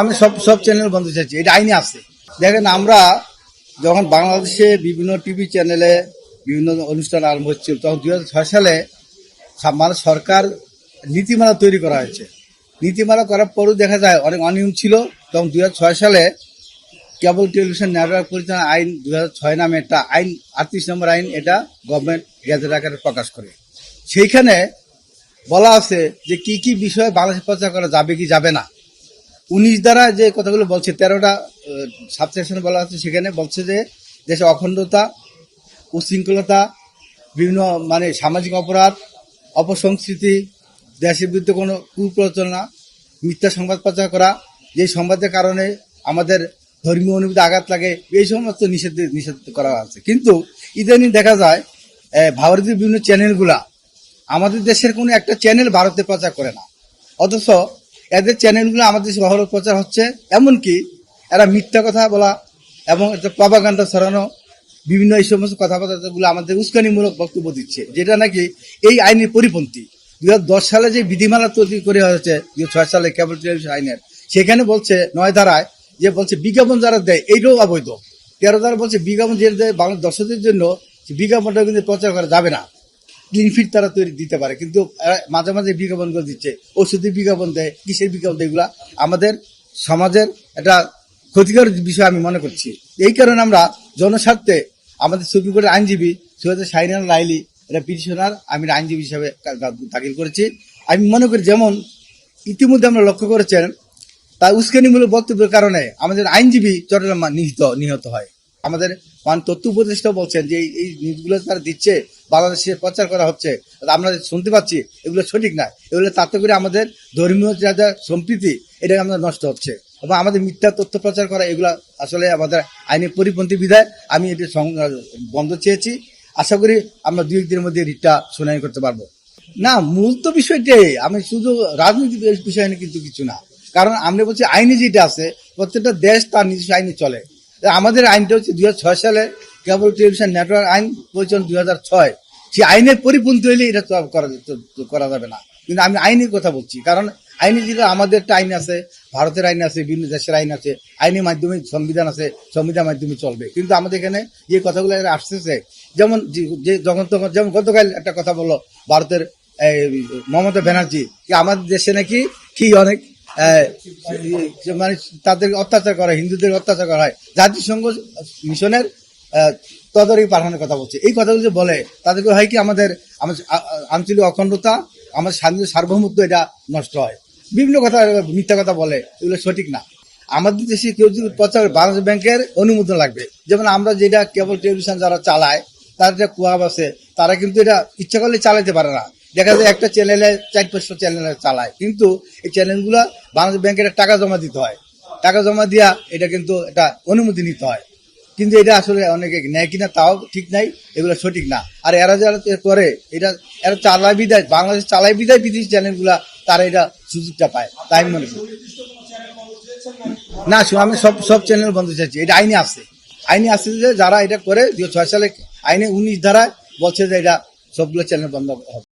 আমি সব সব চ্যানেল বন্ধ চাচ্ছি এটা আইনে আছে। দেখেন, আমরা যখন বাংলাদেশে বিভিন্ন টিভি চ্যানেলে বিভিন্ন অনুষ্ঠান আরম্ভ হচ্ছিল তখন দু হাজার ছয় সালে মানে সরকার নীতিমালা তৈরি করা হয়েছে। নীতিমালা করার পরও দেখা যায়, অনেক অনিয়ম ছিল। তখন দুই হাজার ছয় সালে কেবল টেলিভিশন নেটওয়ার্ক পরিচালনা আইন দুই ছয় নামে একটা আইন, আটত্রিশ নম্বর আইন, এটা গভর্নমেন্ট গ্যাজেট আকারে প্রকাশ করে। সেইখানে বলা আছে যে কি কি বিষয়ে বাংলাদেশ প্রচার করা যাবে কি যাবে না। উনিশ দ্বারা যে কথাগুলো বলছে তেরোটা সাবসেকশন বলা আছে সেখানে বলছে যে দেশে অখণ্ডতা উশৃঙ্খলতা বিভিন্ন মানে সামাজিক অপরাধ অপসংস্কৃতি দেশের বিরুদ্ধে কোনো কুপ্রচনা মিথ্যা সংবাদ প্রচার করা যে সংবাদের কারণে আমাদের ধর্মীয় অনুভূতি আঘাত লাগে এই সমস্ত নিষেধ নিষেধ করা আছে কিন্তু ইদানিং দেখা যায় আহ, ভারতীয় বিভিন্ন চ্যানেলগুলা আমাদের দেশের কোনো একটা চ্যানেল ভারতে প্রচার করে না। অথচ এদের চ্যানেলগুলো আমাদের ভারত প্রচার হচ্ছে। এমনকি এরা মিথ্যা কথা বলা এবং একটা প্রপাগান্ডা ছড়ানো, বিভিন্ন এই সমস্ত কথাবার্তাগুলো আমাদের উস্কানিমূলক বক্তব্য দিচ্ছে, যেটা নাকি এই আইনের পরিপন্থী। দুই হাজার দশ সালে যে বিধিমালা তৈরি করে হয়েছে, দুই ছয় সালে কেবল টেলিভিশন আইনের, সেখানে বলছে, নয় ধারায় যে বলছে, বিজ্ঞাপন যারা দেয়, এইটাও অবৈধ। তেরো ধারা বলছে, বিজ্ঞাপন যে দেয় বাংলা দর্শকদের জন্য, বিজ্ঞাপনটা কিন্তু প্রচার করা যাবে না। ক্লিন ফিট তারা তৈরি দিতে পারে। কিন্তু মাঝে মাঝে বিজ্ঞাপন করে দিচ্ছে। ওষুধের বিজ্ঞাপন দেয়, কিসের বিজ্ঞাপন দেয় এগুলা আমাদের সমাজের একটা ক্ষতিকর বিষয় আমি মনে করছি। এই কারণে আমরা জনস্বার্থে আমাদের সুপ্রিম কোর্টের আইনজীবী সৈয়দ শাহিনার লাইলি এটা পিটিশনার, আমি আইনজীবী হিসাবে দাখিল করেছি। আমি মনে করি যেমন ইতিমধ্যে আমরা লক্ষ্য করেছেন, তার উস্কানিমূলক বক্তব্যের কারণে আমাদের আইনজীবী চট্টগ্রাম নিহত নিহত হয়। আমাদের মান তথ্য উপদেষ্টা বলছেন যে এই নিউজগুলো তারা দিচ্ছে বাংলাদেশে প্রচার করা হচ্ছে আমরা শুনতে পাচ্ছি, এগুলো সঠিক না। এগুলো তাতে করে আমাদের ধর্মীয় যা যা সম্প্রীতি এটা আমাদের নষ্ট হচ্ছে। এবং আমাদের মিথ্যা তথ্য প্রচার করা, এগুলো আসলে আমাদের আইনের পরিপন্থী বিধায় আমি এটি বন্ধ চেয়েছি। আশা করি আমরা দুই একদিনের মধ্যে রিটটা শুনানি করতে পারব। না, মূল তো বিষয়টাই আমি শুধু রাজনীতি বিষয় নিয়ে কিন্তু কিছু না। কারণ আমরা বলছি আইনে যেটা আছে, প্রত্যেকটা দেশ তার নিজস্ব আইনে চলে। আমাদের আইনটা হচ্ছে দুই হাজার ছয় সালে কেবল টেলিভিশন নেটওয়ার্ক আইন পরিচালনা দুই সেই আইনের পরিপন্থী হইলে এটা করা করা যাবে না। কিন্তু আমি আইনের কথা বলছি, কারণ আইনি যেটা আমাদের একটা আইন আছে, ভারতের আইন আছে, বিভিন্ন দেশের আইন আছে আইনের মাধ্যমে সংবিধান আছে, সংবিধান মাধ্যমে চলবে। কিন্তু আমাদের এখানে যে কথাগুলো আসতেছে, যেমন যে- যখন তখন যেমন গতকাল একটা কথা বলল ভারতের মমতা ব্যানার্জি আমাদের দেশে নাকি কি অনেক মানে তাদের অত্যাচার করা, হিন্দুদের অত্যাচার করা হয়। জাতিসংঘ মিশনের তদারকি পাঠানোর কথা বলছে। এই কথাগুলো যে বলে, তাদেরকে হয় কি আমাদের আঞ্চলিক অখণ্ডতা, আমাদের স্বাধীন সার্বভৌমত্ব, এটা নষ্ট হয়। বিভিন্ন কথা, মিথ্যা কথা বলে, এগুলো সঠিক না। আমাদের দেশে কেউ যদি প্রচার বাংলাদেশ ব্যাংকের অনুমোদন লাগবে। যেমন আমরা যেটা কেবল টেলিভিশন যারা চালায়, তার যে কুয়াব আছে, তারা কিন্তু এটা ইচ্ছা করলে চালাতে পারে না। দেখা যায় একটা চ্যানেলে চার পাঁচশো চ্যানেলে চালায়। কিন্তু এই চ্যানেলগুলো বাংলাদেশ ব্যাংকের টাকা জমা দিতে হয়। টাকা জমা দিয়া এটা কিন্তু এটা অনুমতি নিতে হয়। কিন্তু এটা আসলে অনেকে নেয় কিনা তাও ঠিক নাই, এগুলো সঠিক না। আর এরা যারা করে, এটা, এরা চালায় বিদায়, বাংলাদেশ চালায় বিদায় বিদেশি চ্যানেলগুলা, তারা এটা সুযোগটা পায়, তাই মনে করি। না আমি সব সব চ্যানেল বন্ধ চাচ্ছি এটা আইনে আছে। আইনে আছে যে যারা এটা করে, দুই ছয় সালে আইনে উনিশ ধারায় বলছে যে এটা সবগুলো চ্যানেল বন্ধ হবে।